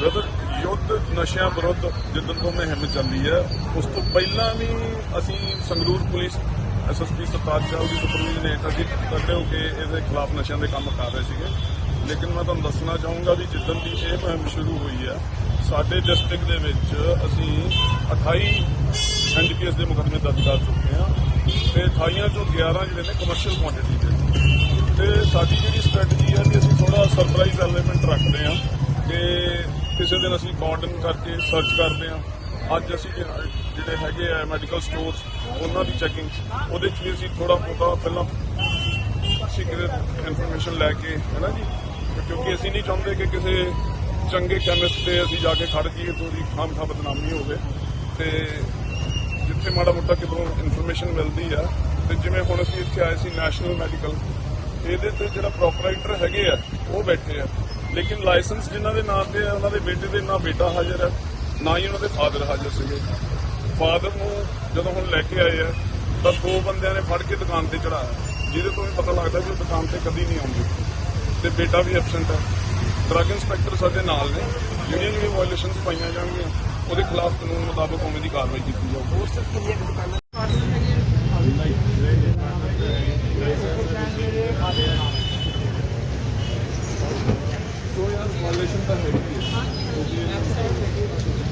Brother ਯੁੱਧ ਨਸ਼ਿਆਂ ਵਿਰੁੱਧ ਜਿੱਦਣ ਤੋਂ ਮੁਹਿੰਮ ਚੱਲੀ ਹੈ, ਉਸ ਤੋਂ ਪਹਿਲਾਂ ਵੀ ਅਸੀਂ ਸੰਗਰੂਰ ਪੁਲਿਸ ਐਸਐਸਪੀ ਸਰਤਾਜ ਸਾਹਿਬ ਦੀ ਸੁਪਰਵਿਜ਼ਨ ਹੇਠ ਅਸੀਂ ਇਕੱਠੇ ਹੋ ਕੇ ਇਹਦੇ ਖਿਲਾਫ ਨਸ਼ਿਆਂ ਦੇ ਕੰਮ ਕਰ ਰਹੇ ਸੀਗੇ। ਲੇਕਿਨ ਮੈਂ ਤੁਹਾਨੂੰ ਦੱਸਣਾ ਚਾਹੂੰਗਾ ਵੀ ਜਿੱਦਣ ਦੀ ਇਹ ਮੁਹਿੰਮ ਸ਼ੁਰੂ ਹੋਈ ਹੈ, ਸਾਡੇ ਡਿਸਟ੍ਰਿਕਟ ਦੇ ਵਿੱਚ ਅਸੀਂ 28 ਐਨਡੀਪੀਐਸ ਦੇ ਮੁਕੱਦਮੇ ਦਰਜ ਕਰ ਚੁੱਕੇ ਹਾਂ ਤੇ 28 ਚੋਂ 11 ਜਿਹੜੇ ਨੇ ਕਮਰਸ਼ੀਅਲ ਕੁਆਂਟੀਟੀ ਦੇ। ਤੇ ਸਾਡੀ ਜਿਹੜੀ ਸਟ੍ਰੈਟਜੀ ਹੈ ਕਿ ਅਸੀਂ ਥੋੜਾ ਸਰਪ੍ਰਾਈਜ਼ ਐਲੀਮੈਂਟ ਰੱਖਦੇ ਹਾਂ ਕਿ ਕਿਸੇ ਦਿਨ ਅਸੀਂ ਕਾਰਡਨ ਕਰਕੇ ਸਰਚ ਕਰਦੇ ਹਾਂ। ਅੱਜ ਅਸੀਂ ਜਿਹੜੇ ਹੈਗੇ ਆ ਮੈਡੀਕਲ ਸਟੋਰਸ ਉਹਨਾਂ ਦੀ ਚੈਕਿੰਗ ਉਹਦੇ 'ਚ ਵੀ ਅਸੀਂ ਥੋੜਾ ਬਹੁਤਾ ਪਹਿਲਾਂ ਸੀਕ੍ਰੀਟ ਇਨਫੋਰਮੇਸ਼ਨ ਲੈ ਕੇ, ਹੈ ਨਾ ਜੀ? ਕਿਉਂਕਿ ਅਸੀਂ ਨਹੀਂ ਚਾਹੁੰਦੇ ਕਿ ਕਿਸੇ ਚੰਗੇ ਕੈਮਿਸਟ ਤੇ ਅਸੀਂ ਜਾ ਕੇ ਖੜ ਜੀਏ ਤੇ ਉਹਦੀ ਖਾਮ ਖਾ ਬਦਨਾਮੀ ਹੋਵੇ। ਤੇ ਜਿੱਥੇ ਮਾੜਾ ਮੋਟਾ ਕਿਤੋਂ ਇਨਫੋਰਮੇਸ਼ਨ ਮਿਲਦੀ ਆ, ਤੇ ਜਿਵੇਂ ਹੁਣ ਅਸੀਂ ਇੱਥੇ ਆਏ ਸੀ ਨੈਸ਼ਨਲ ਮੈਡੀਕਲ ਇਹਦੇ ਤੇ ਜਿਹੜਾ ਪ੍ਰੋਪਰਾਈਟਰ ਹੈਗੇ ਆ, ਉਹ ਬੈਠੇ ਆ। ਲੇਕਿਨ ਲਾਇਸੈਂਸ ਜਿਨ੍ਹਾਂ ਦੇ ਨਾਂ ਤੇ ਹੈ, ਉਹਨਾਂ ਦੇ ਬੇਟੇ ਦੇ ਨਾ ਬੇਟਾ ਹਾਜ਼ਰ ਹੈ, ਨਾ ਹੀ ਉਹਨਾਂ ਦੇ ਫਾਦਰ ਹਾਜ਼ਰ ਸੀਗੇ। ਫਾਦਰ ਨੂੰ ਜਦੋਂ ਹੁਣ ਲੈ ਕੇ ਆਏ ਆ ਤਾਂ ਦੋ ਬੰਦਿਆਂ ਨੇ ਫੜ ਕੇ ਦੁਕਾਨ ਤੇ ਚੜਾਇਆ ਜਿਹਦੇ ਤੋਂ ਵੀ ਪਤਾ ਲੱਗਦਾ ਕਿ ਉਹ ਦੁਕਾਨ ਤੇ ਕਦੀ ਨਹੀਂ ਆਉਂਦੇ। ਤੇ ਬੇਟਾ ਵੀ ਐਬਸੈਂਟ ਹੈ। ਡਰੱਗ ਇੰਸਪੈਕਟਰ ਸਾਡੇ ਨਾਲ ਨੇ। ਜਿਹੜੀਆਂ ਜਿਹੜੀਆਂ ਵਾਇਲੇਸ਼ਨਸ ਪਾਈਆਂ ਜਾਣਗੀਆਂ, ਉਹਦੇ ਖਿਲਾਫ ਕਾਨੂੰਨ ਮੁਤਾਬਕ ਉਵੇਂ ਦੀ ਕਾਰਵਾਈ ਕੀਤੀ ਜਾਊਗੀ ਹੋਰ ਸਰ ਕਿੰਨੀਆਂ ਕੁ ਦੁਕਾਨਾਂ ਕਾਰਡਨ ਹੈਗੀਆਂ ਸੋ ਯਾਰ ਵਾਇਲੇਸ਼ਨ ਤਾਂ ਹੈਗੀ ਹੈ